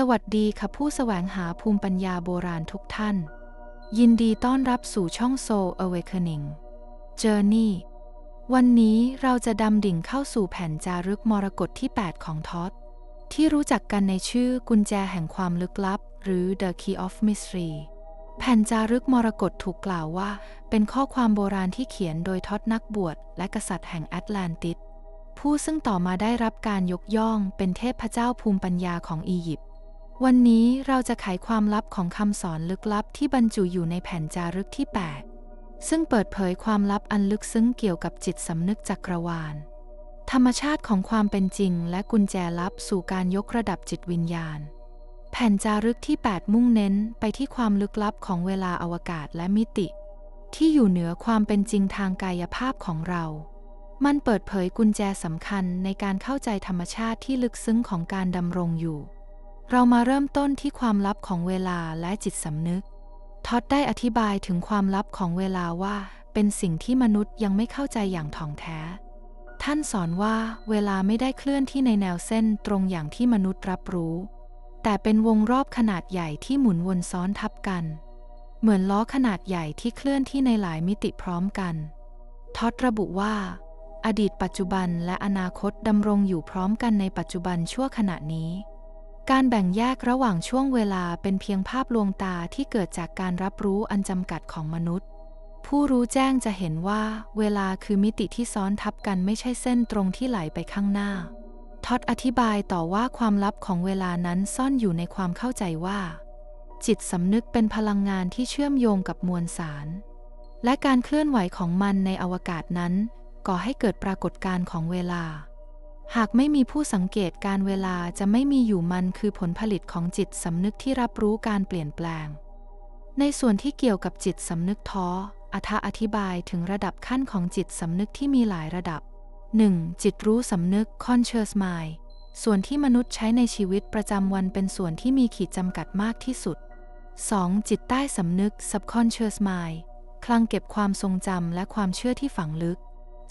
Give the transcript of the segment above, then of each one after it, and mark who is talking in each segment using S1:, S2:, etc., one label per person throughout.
S1: สวัสดีค่ะผู้แสวงหาภูมิปัญญาโบราณทุกท่าน ยินดีต้อนรับสู่ช่อง Soul Awakening Journey วันนี้เราจะดำดิ่งเข้าสู่แผ่นจารึกมรกตที่ 8 ของท็อตที่รู้จักกันในชื่อกุญแจแห่งความลึกลับ หรือ The Key of Mystery แผ่นจารึกมรกตถูกกล่าวว่า เป็นข้อความโบราณที่เขียนโดยท็อตนักบวชและกษัตริย์แห่งแอตแลนติสผู้ซึ่งต่อมาได้รับการยกย่องเป็นเทพเจ้าภูมิปัญญาของอียิปต์ วันนี้เราจะไขความลับของคำสอนลึกลับที่บรรจุอยู่ในแผ่นจารึกที่ 8 ซึ่งเปิดเผยความลับอันลึกซึ้งเกี่ยวกับจิตสำนึกจักรวาล ธรรมชาติของความเป็นจริงและกุญแจลับสู่การยกระดับจิตวิญญาณ แผ่นจารึกที่ 8 มุ่งเน้นไปที่ความลึกลับของเวลาอวกาศและมิติ ที่อยู่เหนือความเป็นจริงทางกายภาพของเรามันเปิดเผยกุญแจสำคัญในการเข้าใจธรรมชาติที่ลึกซึ้งของการดำรงอยู่ เรามาเริ่มต้นที่ความลับของเวลาและจิตสำนึก ท็อดได้อธิบายถึงความลับของเวลาว่า เป็นสิ่งที่มนุษย์ยังไม่เข้าใจอย่างถ่องแท้ ท่านสอนว่าเวลาไม่ได้เคลื่อนที่ในแนวเส้นตรงอย่างที่มนุษย์รับรู้ แต่เป็นวงรอบขนาดใหญ่ที่หมุนวนซ้อนทับกัน เหมือนล้อขนาดใหญ่ที่เคลื่อนที่ในหลายมิติพร้อมกัน ท็อดระบุว่า อดีตปัจจุบันและอนาคตดำรงอยู่พร้อมกันในปัจจุบันชั่วขณะนี้ การแบ่งแยกระหว่างช่วงเวลาเป็นเพียงภาพลวงตาที่เกิดจากการรับรู้อันจำกัดของมนุษย์ ผู้รู้แจ้งจะเห็นว่า เวลาคือมิติที่ซ้อนทับกันไม่ใช่เส้นตรงที่ไหลไปข้างหน้า ท็อดอธิบายต่อว่าความลับของเวลานั้นซ่อนอยู่ในความเข้าใจว่า จิตสำนึกเป็นพลังงานที่เชื่อมโยงกับมวลสาร และการเคลื่อนไหวของมันในอวกาศนั้น ก่อให้เกิดปรากฏการณ์ของเวลา หากไม่มีผู้สังเกตการเวลาจะไม่มีอยู่มันคือผลผลิตของจิตสำนึกที่รับรู้การเปลี่ยนแปลง ในส่วนที่เกี่ยวกับจิตสำนึกท้ออธอธิบายถึงระดับขั้นของจิตสำนึกที่มีหลายระดับ 1. จิตรู้สำนึก conscious mind ส่วนที่มนุษย์ใช้ในชีวิตประจำวันเป็นส่วนที่มีขีดจำกัดมากที่สุด 2. จิตใต้สำนึก subconscious mind คลังเก็บความทรงจำและความเชื่อที่ฝังลึก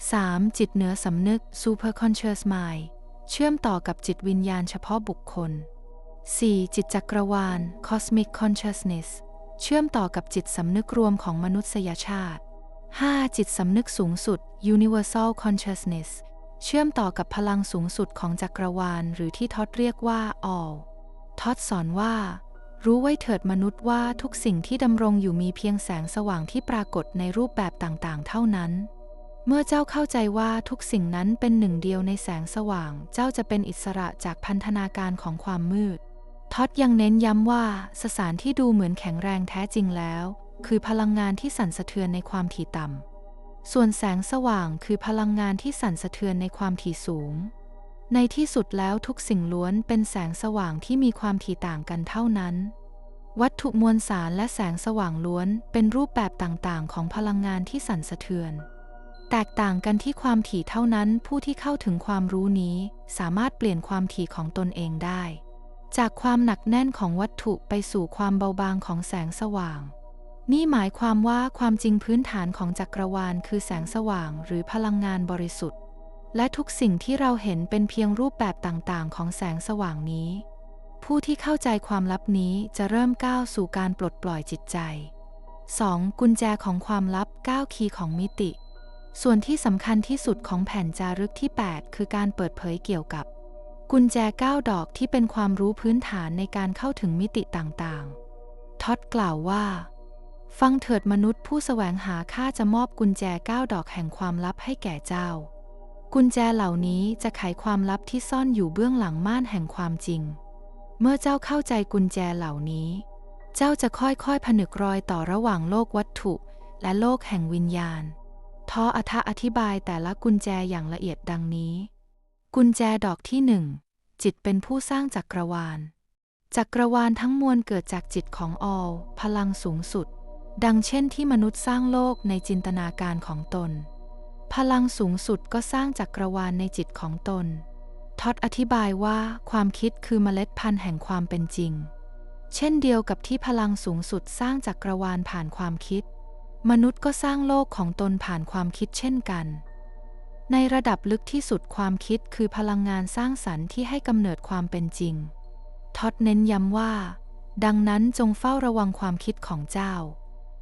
S1: 3. จิตเหนือสำนึก superconscious mind เชื่อมต่อกับจิตวิญญาณเฉพาะบุคคล 4. จิตจักรวาล cosmic consciousness เชื่อมต่อกับจิตสำนึกรวมของมนุษยชาติ 5. จิตสำนึกสูงสุด universal consciousness เชื่อมต่อกับพลังสูงสุดของจักรวาล หรือที่ท็อดเรียกว่า all ท็อดสอนว่า รู้ไว้เถิดมนุษย์ว่าทุกสิ่งที่ดำรงอยู่มีเพียงแสงสว่างที่ปรากฏในรูปแบบต่างๆ เท่านั้น เมื่อเจ้าเข้าใจว่าทุกสิ่งนั้นเป็นหนึ่งเดียวในแสงสว่าง เจ้าจะเป็นอิสระจากพันธนาการของความมืด ท็อดยังเน้นย้ำว่าสสารที่ดูเหมือนแข็งแรงแท้จริงแล้ว คือพลังงานที่สั่นสะเทือนในความถี่ต่ำ ส่วนแสงสว่างคือพลังงานที่สั่นสะเทือนในความถี่สูง ในที่สุดแล้วทุกสิ่งล้วนเป็นแสงสว่างที่มีความถี่ต่างกันเท่านั้น วัตถุมวลสารและแสงสว่างล้วนเป็นรูปแบบต่างๆ ของพลังงานที่สั่นสะเทือน แตกต่างกันที่ความถี่เท่านั้นผู้ที่เข้าถึงความรู้นี้ สามารถเปลี่ยนความถี่ของตนเองได้ จากความหนักแน่นของวัตถุไปสู่ความเบาบางของแสงสว่าง นี่หมายความว่าความจริงพื้นฐานของจักรวาลคือแสงสว่างหรือพลังงานบริสุทธิ์ และทุกสิ่งที่เราเห็นเป็นเพียงรูปแบบต่างๆ ของแสงสว่างนี้ ผู้ที่เข้าใจความลับนี้จะเริ่มก้าวสู่การปลดปล่อยจิตใจ 2. กุญแจของความลับ 9 คีย์ของมิติ ส่วนที่สำคัญที่สุดของแผ่นจารึกที่ 8 คือการเปิดเผยเกี่ยวกับ กุญแจ 9 ดอกที่เป็นความรู้พื้นฐานในการเข้าถึงมิติต่างๆ ท็อดกล่าวว่า ฟังเถิดมนุษย์ผู้แสวงหาข้าจะมอบกุญแจ 9 ดอกแห่งความลับให้แก่เจ้า กุญแจเหล่านี้จะไขความลับที่ซ่อนอยู่เบื้องหลังม่านแห่งความจริง เมื่อเจ้าเข้าใจกุญแจเหล่านี้ เจ้าจะค่อยๆผนึกรอยต่อระหว่างโลกวัตถุ และโลกแห่งวิญญาณ ท้ออธอธิบายแต่ละกุญแจอย่างละเอียดดังนี้ กุญแจดอกที่หนึ่งจิตเป็นผู้สร้างจักรวาล จักรวาลทั้งมวลเกิดจากจิตของออลพลังสูงสุด ดังเช่นที่มนุษย์สร้างโลกในจินตนาการของตน พลังสูงสุดก็สร้างจักรวาลในจิตของตน ท็อดอธิบายว่าความคิดคือเมล็ดพันธุ์แห่งความเป็นจริง เช่นเดียวกับที่พลังสูงสุดสร้างจักรวาลผ่านความคิด มนุษย์ก็สร้างโลกของตนผ่านความคิดเช่นกัน ในระดับลึกที่สุดความคิดคือพลังงานสร้างสรรค์ที่ให้กำเนิดความเป็นจริง ท็อดเน้นย้ำว่า ดังนั้นจงเฝ้าระวังความคิดของเจ้า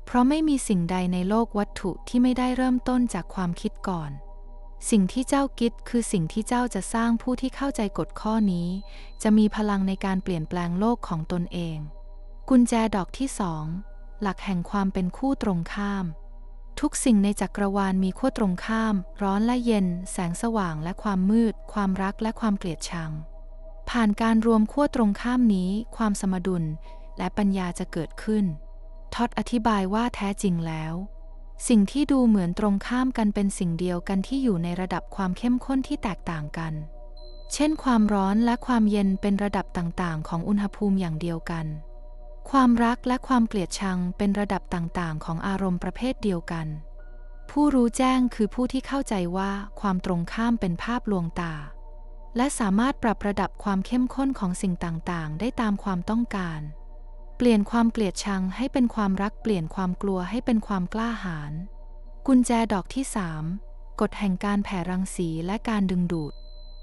S1: เพราะไม่มีสิ่งใดในโลกวัตถุที่ไม่ได้เริ่มต้นจากความคิดก่อน สิ่งที่เจ้าคิดคือสิ่งที่เจ้าจะสร้างผู้ที่เข้าใจกฎข้อนี้ จะมีพลังในการเปลี่ยนแปลงโลกของตนเอง กุญแจดอกที่สอง หลักแห่งความเป็นคู่ตรงข้าม ทุกสิ่งในจักรวาลมีขั้วตรงข้าม ร้อนและเย็น แสงสว่างและความมืด ความรักและความเกลียดชัง ผ่านการรวมขั้วตรงข้ามนี้ ความสมดุลและปัญญาจะเกิดขึ้น ท็อดอธิบายว่าแท้จริงแล้ว สิ่งที่ดูเหมือนตรงข้ามกันเป็นสิ่งเดียวกันที่อยู่ในระดับความเข้มข้นที่แตกต่างกัน เช่น ความร้อนและความเย็นเป็นระดับต่างๆ ของอุณหภูมิอย่างเดียวกัน ความรักและความเกลียดชังเป็นระดับต่างๆ ของอารมณ์ประเภทเดียวกัน ผู้รู้แจ้งคือผู้ที่เข้าใจว่าความตรงข้ามเป็นภาพลวงตา และสามารถปรับระดับความเข้มข้นของสิ่งต่างๆ ได้ตามความต้องการ เปลี่ยนความเกลียดชังให้เป็นความรักเปลี่ยนความกลัวให้เป็นความกล้าหาญกุญแจดอกที่สามกฎแห่งการแผ่รังสีและการดึงดูด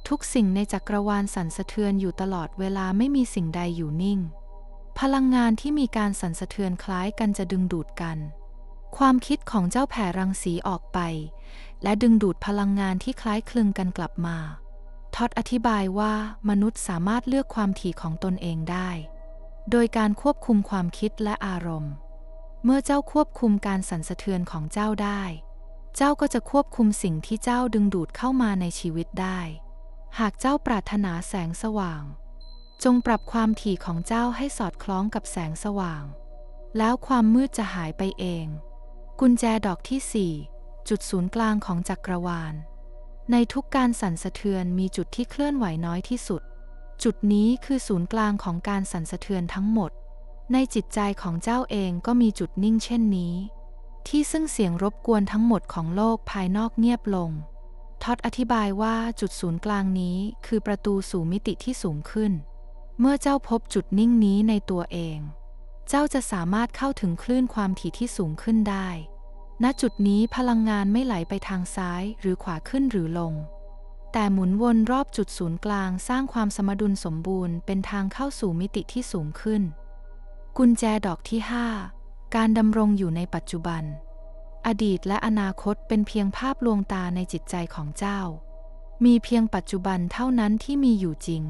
S1: ทุกสิ่งในจักรวาลสั่นสะเทือนอยู่ตลอดเวลาไม่มีสิ่งใดอยู่นิ่ง พลังงานที่มีการสั่นสะเทือนคล้ายกันจะดึงดูดกัน ความคิดของเจ้าแผ่รังสีออกไป และดึงดูดพลังงานที่คล้ายคลึงกันกลับมาท็อดอธิบายว่ามนุษย์สามารถเลือกความถี่ของตนเองได้ โดยการควบคุมความคิดและอารมณ์ เมื่อเจ้าควบคุมการสั่นสะเทือนของเจ้าได้ เจ้าก็จะควบคุมสิ่งที่เจ้าดึงดูดเข้ามาในชีวิตได้ หากเจ้าปรารถนาแสงสว่าง จงปรับความถี่ของเจ้าให้สอดคล้องกับแสงสว่าง แล้วความมืดจะหายไปเอง กุญแจดอกที่ 4 จุดศูนย์กลางของจักรวาล ในทุกการสั่นสะเทือนมีจุดที่เคลื่อนไหวน้อยที่สุด จุดนี้คือศูนย์กลางของการสั่นสะเทือนทั้งหมด ในจิตใจของเจ้าเองก็มีจุดนิ่งเช่นนี้ ที่ซึ่งเสียงรบกวนทั้งหมดของโลกภายนอกเงียบลงท็อดอธิบายว่าจุดศูนย์กลางนี้คือประตูสู่มิติที่สูงขึ้น เมื่อเจ้าพบจุดนิ่งนี้ในตัวเอง เจ้าจะสามารถเข้าถึงคลื่นความถี่ที่สูงขึ้นได้ ณ จุดนี้พลังงานไม่ไหลไปทางซ้ายหรือขวาขึ้นหรือลง แต่หมุนวนรอบจุดศูนย์กลางสร้างความสมดุลสมบูรณ์เป็นทางเข้าสู่มิติที่สูงขึ้น กุญแจดอกที่ 5 การดำรงอยู่ในปัจจุบัน อดีตและอนาคตเป็นเพียงภาพลวงตาในจิตใจของเจ้า มีเพียงปัจจุบันเท่านั้นที่มีอยู่จริง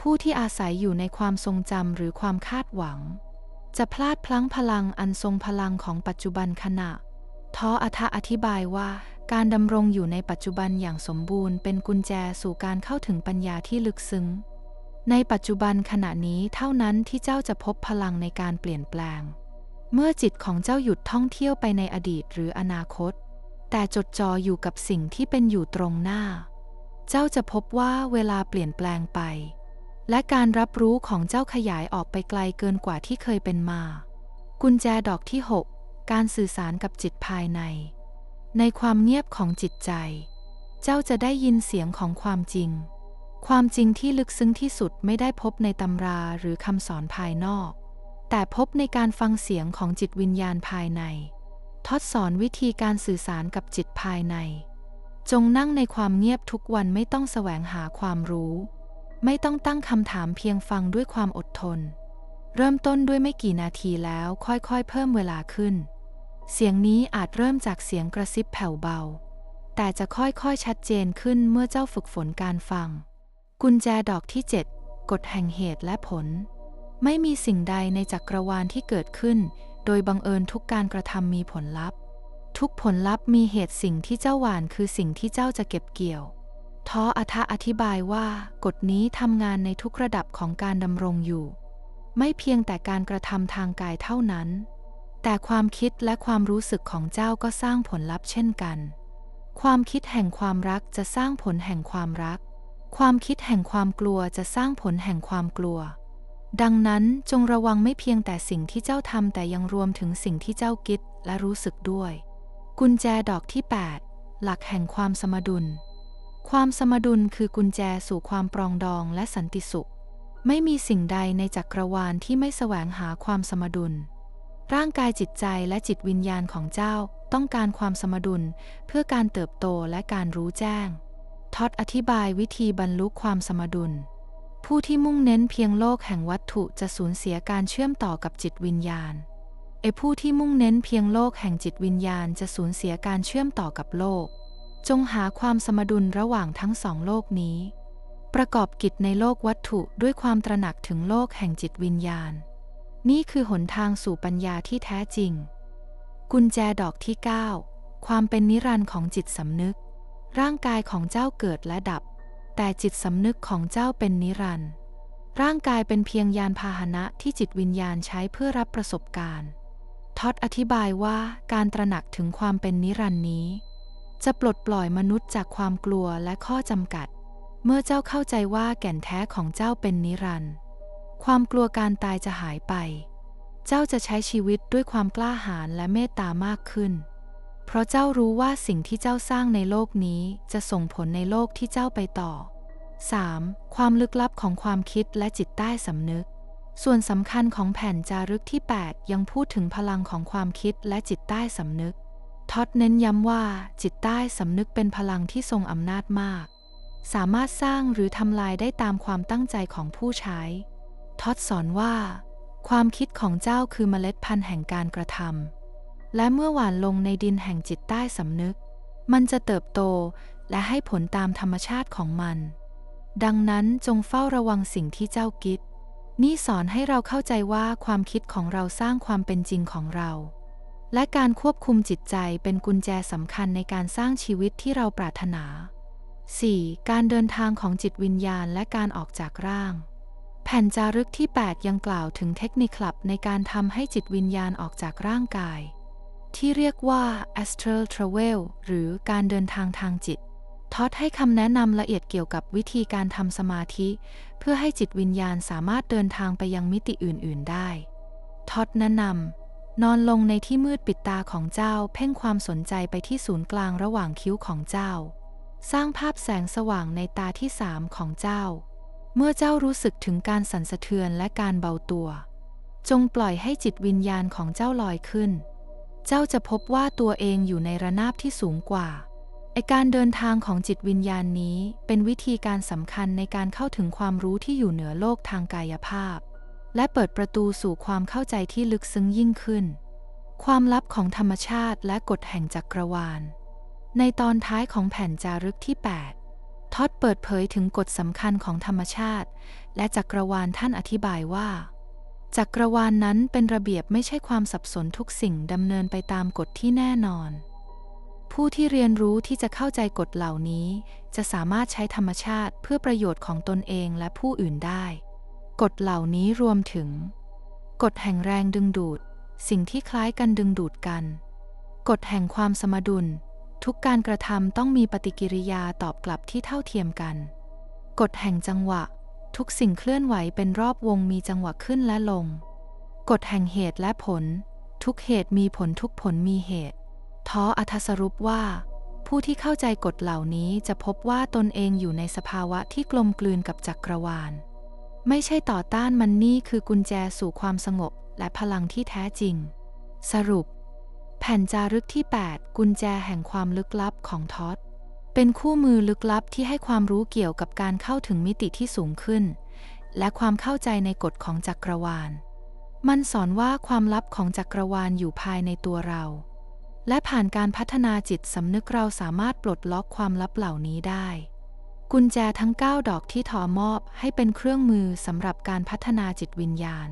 S1: ผู้ที่อาศัยอยู่ในความทรงจำหรือความคาดหวัง จะพลาดพลั้งพลังอันทรงพลังของปัจจุบันขณะท้ออัธอธิบายว่า การดำรงอยู่ในปัจจุบันอย่างสมบูรณ์เป็นกุญแจสู่การเข้าถึงปัญญาที่ลึกซึ้ง ในปัจจุบันขณะนี้เท่านั้นที่เจ้าจะพบพลังในการเปลี่ยนแปลง เมื่อจิตของเจ้าหยุดท่องเที่ยวไปในอดีตหรืออนาคต แต่จดจ่ออยู่กับสิ่งที่เป็นอยู่ตรงหน้า เจ้าจะพบว่าเวลาเปลี่ยนแปลงไป และการรับรู้ของเจ้าขยายออกไปไกลเกินกว่าที่เคยเป็นมา กุญแจดอกที่ 6 การสื่อสารกับจิตภายใน ในความเงียบของจิตใจ เจ้าจะได้ยินเสียงของความจริง ความจริงที่ลึกซึ้งที่สุดไม่ได้พบในตำราหรือคำสอนภายนอก แต่พบในการฟังเสียงของจิตวิญญาณภายใน ทดสอนวิธีการสื่อสารกับจิตภายใน จงนั่งในความเงียบทุกวันไม่ต้องแสวงหาความรู้ ไม่ต้องตั้งคำถามเพียงฟังด้วยความอดทน เริ่มต้นด้วยไม่กี่นาทีแล้วค่อยๆ เพิ่มเวลาขึ้น เสียงนี้อาจเริ่มจากเสียงกระซิบแผ่วเบา แต่จะค่อยๆชัดเจนขึ้นเมื่อเจ้าฝึกฝนการฟัง กุญแจดอกที่ 7 กฎแห่งเหตุและผล ไม่มีสิ่งใดในจักรวาลที่เกิดขึ้น โดยบังเอิญทุกการกระทำมีผลลัพธ์ ทุกผลลัพธ์มีเหตุสิ่งที่เจ้าหวานคือสิ่งที่เจ้าจะเก็บเกี่ยว ท้ออัธอธิบายว่ากฎนี้ทำงานในทุกระดับของการดำรงอยู่ ไม่เพียงแต่การกระทำทางกายเท่านั้น แต่ความคิดและความรู้สึกของเจ้าก็สร้างผลลัพธ์เช่นกัน ความคิดแห่งความรักจะสร้างผลแห่งความรัก ความคิดแห่งความกลัวจะสร้างผลแห่งความกลัว ดังนั้นจงระวังไม่เพียงแต่สิ่งที่เจ้าทำแต่ยังรวมถึงสิ่งที่เจ้าคิดและรู้สึกด้วย กุญแจดอกที่ 8 หลักแห่งความสมดุล ความสมดุลคือกุญแจสู่ความปรองดองและสันติสุข ไม่มีสิ่งใดในจักรวาลที่ไม่แสวงหาความสมดุล ร่างกายจิตใจและจิตวิญญาณของเจ้าต้องการความสมดุลเพื่อการเติบโตและการรู้แจ้ง ท็อดอธิบายวิธีบรรลุความสมดุล ผู้ที่มุ่งเน้นเพียงโลกแห่งวัตถุจะสูญเสียการเชื่อมต่อกับจิตวิญญาณไอผู้ที่มุ่งเน้นเพียงโลกแห่งจิตวิญญาณจะสูญเสียการเชื่อมต่อกับโลก จงหาความสมดุลระหว่างทั้งสองโลกนี้ ประกอบกิจในโลกวัตถุด้วยความตระหนักถึงโลกแห่งจิตวิญญาณ นี่คือหนทางสู่ปัญญาที่แท้จริง กุญแจดอกที่ 9 ความเป็นนิรันดร์ของจิตสำนึก ร่างกายของเจ้าเกิดและดับ แต่จิตสำนึกของเจ้าเป็นนิรันดร์ร่างกายเป็นเพียงยานพาหนะที่จิตวิญญาณใช้เพื่อรับประสบการณ์ท็อดอธิบายว่าการตระหนักถึงความเป็นนิรันดร์นี้ จะปลดปล่อยมนุษย์จากความกลัวและข้อจำกัด เมื่อเจ้าเข้าใจว่าแก่นแท้ของเจ้าเป็นนิรันดร์ความกลัวการตายจะหายไป เจ้าจะใช้ชีวิตด้วยความกล้าหาญและเมตตามากขึ้น เพราะเจ้ารู้ว่าสิ่งที่เจ้าสร้างในโลกนี้จะส่งผลในโลกที่เจ้าไปต่อ 3. ความลึกลับของความคิดและจิตใต้สำนึก ส่วนสำคัญของแผ่นจารึกที่ 8 ยังพูดถึงพลังของความคิดและจิตใต้สำนึก ท็อดเน้นย้ำว่าจิตใต้สำนึกเป็นพลังที่ทรงอำนาจมาก สามารถสร้างหรือทำลายได้ตามความตั้งใจของผู้ใช้ ท็อดสอนว่า ความคิดของเจ้าคือเมล็ดพันธุ์แห่งการกระทำและเมื่อหว่านลงในดินแห่งจิตใต้สำนึก มันจะเติบโตและให้ผลตามธรรมชาติของมัน ดังนั้นจงเฝ้าระวังสิ่งที่เจ้าคิด นี่สอนให้เราเข้าใจว่าความคิดของเราสร้างความเป็นจริงของเรา และการควบคุมจิตใจเป็นกุญแจสำคัญในการสร้างชีวิตที่เราปรารถนา 4. การเดินทางของจิตวิญญาณและการออกจากร่าง แผ่นจารึกที่ 8 ยังกล่าวถึงเทคนิคลับในการทำให้จิตวิญญาณออกจากร่างกาย ที่เรียกว่า astral travel หรือการเดินทางทางจิต ทอดให้คำแนะนำละเอียดเกี่ยวกับวิธีการทำสมาธิ เพื่อให้จิตวิญญาณสามารถเดินทางไปยังมิติอื่น ๆ ได้ ทอดแนะนำ นอนลงในที่มืดปิดตาของเจ้า เพ่งความสนใจไปที่ศูนย์กลางระหว่างคิ้วของเจ้า สร้างภาพแสงสว่างในตาที่สามของเจ้า เมื่อเจ้ารู้สึกถึงการสั่นสะเทือนและการเบาตัว จงปล่อยให้จิตวิญญาณของเจ้าลอยขึ้น เจ้าจะพบว่าตัวเองอยู่ในระนาบที่สูงกว่าไอการเดินทางของจิตวิญญาณนี้เป็นวิธีการสำคัญในการเข้าถึงความรู้ที่อยู่เหนือโลกทางกายภาพ และเปิดประตูสู่ความเข้าใจที่ลึกซึ้งยิ่งขึ้น ความลับของธรรมชาติและกฎแห่งจักรวาล ในตอนท้ายของแผ่นจารึกที่ 8 ท็อดเปิดเผยถึงกฎสำคัญของธรรมชาติ และจักรวาลท่านอธิบายว่า จักรวาลนนั้นเป็นระเบียบไม่ใช่ความสับสนทุกสิ่งดำเนินไปตามกฎที่แน่นอน ผู้ที่เรียนรู้ที่จะเข้าใจกฎเหล่านี้ จะสามารถใช้ธรรมชาติเพื่อประโยชน์ของตนเองและผู้อื่นได้ กฎเหล่านี้รวมถึง กฎแห่งแรงดึงดูด สิ่งที่คล้ายกันดึงดูดกัน กฎแห่งความสมดุล ทุกการกระทำต้องมีปฏิกิริยาตอบกลับที่เท่าเทียมกัน กฎแห่งจังหวะ ทุกสิ่งเคลื่อนไหวเป็นรอบวงมีจังหวะขึ้นและลง กฎแห่งเหตุและผล ทุกเหตุมีผลทุกผลมีเหตุท้ออธสรุปว่า ผู้ที่เข้าใจกฎเหล่านี้จะพบว่าตนเองอยู่ในสภาวะที่กลมกลืนกับจักรวาล ไม่ใช่ต่อต้านมันนี่คือกุญแจสู่ความสงบและพลังที่แท้จริง สรุป แผ่นจารึกที่ 8 กุญแจแห่งความลึกลับของท็อดเป็นคู่มือลึกลับที่ให้ความรู้เกี่ยวกับการเข้าถึงมิติที่สูงขึ้น และความเข้าใจในกฎของจักรวาล มันสอนว่าความลับของจักรวาลอยู่ภายในตัวเรา และผ่านการพัฒนาจิตสำนึกเราสามารถปลดล็อกความลับเหล่านี้ได้ กุญแจทั้ง 9 ดอกที่ทอมอบให้เป็นเครื่องมือสำหรับการพัฒนาจิตวิญญาณ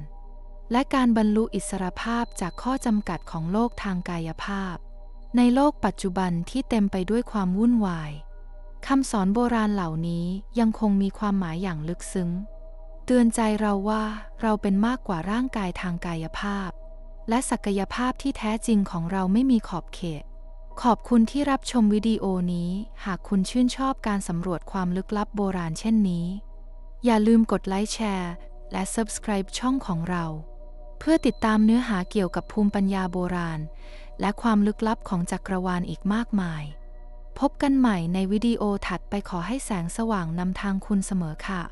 S1: และการบรรลุอิสรภาพจากข้อจำกัดของโลกทางกายภาพ ในโลกปัจจุบันที่เต็มไปด้วยความวุ่นวายคำสอนโบราณเหล่านี้ยังคงมีความหมายอย่างลึกซึ้ง เตือนใจเราว่าเราเป็นมากกว่าร่างกายทางกายภาพ และศักยภาพที่แท้จริงของเราไม่มีขอบเขต ขอบคุณที่รับชมวิดีโอนี้ หากคุณชื่นชอบการสำรวจความลึกลับโบราณเช่นนี้ อย่าลืมกดไลค์แชร์ และ Subscribe ช่องของเรา เพื่อติดตามเนื้อหาเกี่ยวกับภูมิปัญญาโบราณ และความลึกลับของจักรวาลอีกมากมาย พบกันใหม่ในวิดีโอถัดไปขอให้แสงสว่างนำทางคุณเสมอค่ะ